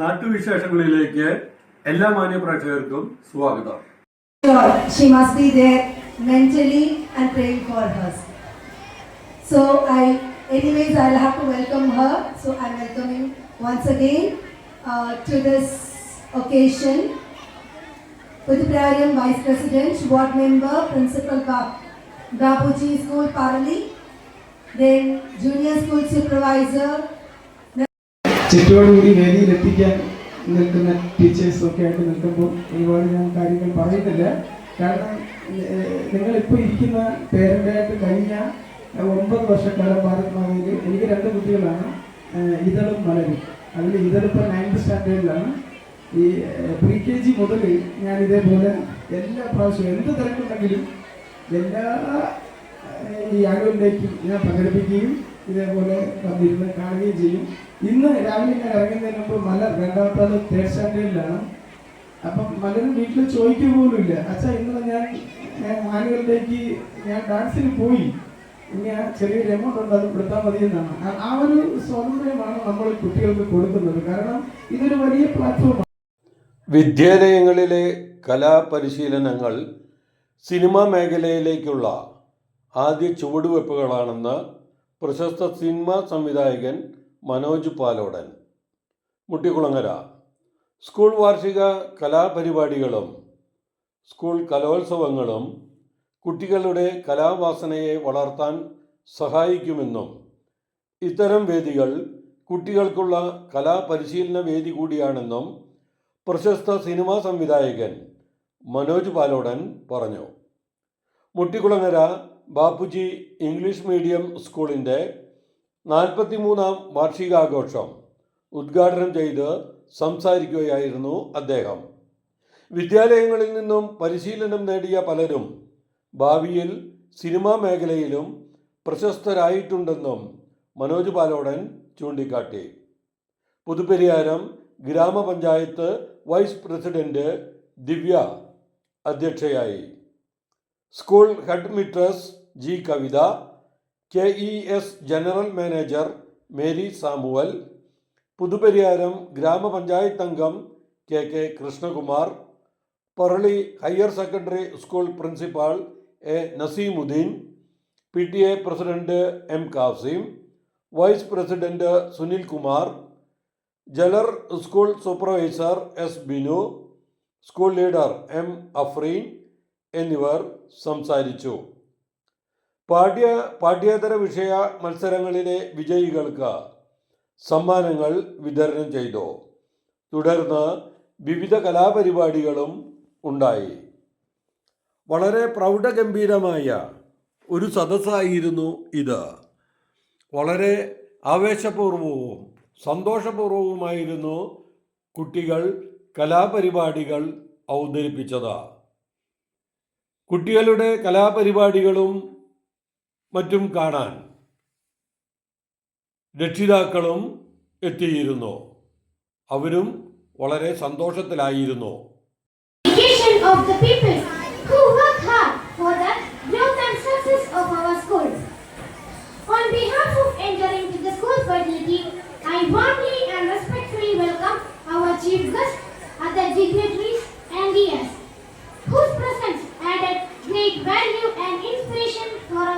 നാട്ടുവിശേഷങ്ങളിലേക്ക് എല്ലാ മാന്യ പ്രേക്ഷകർക്കും സ്വാഗതം she must be there mentally and praying for her. So I, anyways, I'll have to welcome her. So I'm welcoming once again uh, to this occasion. Puduprayam Vice President, Board Member, Principal Ba- Babuji School Parali, then Junior School Supervisor, ചുറ്റോടുകൂടി വേദിയിൽ എത്തിക്കാൻ നിൽക്കുന്ന ടീച്ചേഴ്സും ഒക്കെ ആയിട്ട് നിൽക്കുമ്പോൾ ഒരുപാട് ഞാൻ കാര്യങ്ങൾ പറയുന്നില്ല. കാരണം നിങ്ങളിപ്പോൾ ഇരിക്കുന്ന പേരന്റായിട്ട് കഴിഞ്ഞ ഒമ്പത് വർഷക്കാലം ഭാരത് മാതയിൽ എനിക്ക് രണ്ട് കുട്ടികളാണ്. ഇതളും മലരും. അതിൽ ഇതളിപ്പോൾ നയൻത് സ്റ്റാൻഡേർഡിലാണ് ഈ പ്രീ കെ ജി മുതൽ ഞാൻ ഇതേപോലെ എല്ലാ പ്രാവശ്യവും എന്ത് തിരക്കുണ്ടെങ്കിലും എല്ലാ ഈ ആളുകളിലേക്കും ഞാൻ പങ്കെടുപ്പിക്കുകയും ഇതേപോലെ വന്നിരുന്ന് കാണുകയും ചെയ്യും. ഇന്ന് രാവിലെ ഞാൻ ഇറങ്ങുന്നതിന് മുമ്പ് മല രണ്ടാമത്തെ തേർഡ് സ്റ്റാൻഡേർഡിലാണ് അപ്പം മലരും വീട്ടിൽ ചോദിക്കുക പോലും ഇല്ല അച്ഛാ ഇന്നലെ ഞാൻ ആനുവലിലേക്ക് ഞാൻ ഡാൻസിന് പോയി. ഇനി ആ ചെറിയൊരു എമൗണ്ട് ഉണ്ട് അത് കൊടുത്താൽ മതി എന്നാണ്. ആ- ഒരു സ്വാതന്ത്ര്യമാണ് നമ്മൾ കുട്ടികൾക്ക് കൊടുക്കുന്നത്. കാരണം ഇതൊരു വലിയ പ്ലാറ്റ്ഫോം വിദ്യാലയങ്ങളിലെ കലാപരിശീലനങ്ങൾ സിനിമാ മേഖലയിലേക്കുള്ള ആദ്യ ചുവടുവെപ്പുകളാണെന്ന് പ്രശസ്ത സിനിമാ സംവിധായകൻ മനോജ് പാലോടൻ മുട്ടിക്കുളങ്ങര. സ്കൂൾ വാർഷിക കലാപരിപാടികളും സ്കൂൾ കലോത്സവങ്ങളും കുട്ടികളുടെ കലാവാസനയെ വളർത്താൻ സഹായിക്കുമെന്നും ഇത്തരം വേദികൾ കുട്ടികൾക്കുള്ള കലാപരിശീലന വേദി കൂടിയാണെന്നും പ്രശസ്ത സിനിമാ സംവിധായകൻ മനോജ് പാലോടൻ പറഞ്ഞു. മുട്ടിക്കുളങ്ങര ബാപ്പുജി ഇംഗ്ലീഷ് മീഡിയം സ്കൂളിന്റെ നാൽപ്പത്തിമൂന്നാം വാർഷികാഘോഷം ഉദ്ഘാടനം ചെയ്ത് സംസാരിക്കുകയായിരുന്നു അദ്ദേഹം. വിദ്യാലയങ്ങളിൽ നിന്നും പരിശീലനം നേടിയ പലരും ഭാവിയിൽ സിനിമാ മേഖലയിലും പ്രശസ്തരായിട്ടുണ്ടെന്നും മനോജ് പാലോടൻ ചൂണ്ടിക്കാട്ടി. പുതുപ്പെരിയാരം ഗ്രാമപഞ്ചായത്ത് വൈസ് പ്രസിഡന്റ് ദിവ്യ അധ്യക്ഷയായി. School headmistress G Kavitha K E S general manager Mary Samuel Puthupariyaram grama panchayat അംഗം K K Krishnakumar Parali higher secondary school principal A Naseemuddin P T A president M Kasim vice president Sunil Kumar ജലർ school supervisor S Binu school leader M Afreen എന്നിവർ സംസാരിച്ചു. പാഠ്യ പാഠ്യേതര വിഷയ മത്സരങ്ങളിലെ വിജയികൾക്ക് സമ്മാനങ്ങൾ വിതരണം ചെയ്തു. തുടർന്ന് വിവിധ കലാപരിപാടികളും ഉണ്ടായി. വളരെ പ്രൗഢഗംഭീരമായ ഒരു സദസ്സായിരുന്നു ഇത്. വളരെ ആവേശപൂർവവും സന്തോഷപൂർവവുമായിരുന്നു കുട്ടികൾ കലാപരിപാടികൾ അവതരിപ്പിച്ചത്. കുട്ടികളുടെ കലാപരിപാടികളും മറ്റും കാണാൻ രക്ഷിതാക്കളും എത്തിയിരുന്നു അവരും വളരെ സന്തോഷത്തിലായിരുന്നു of the people who work hard for the growth and success of our school. On behalf of entering to the school faculty, I warmly and respectfully welcome our chief guests, other dignitaries and guests, whose presence added great value and inspiration for our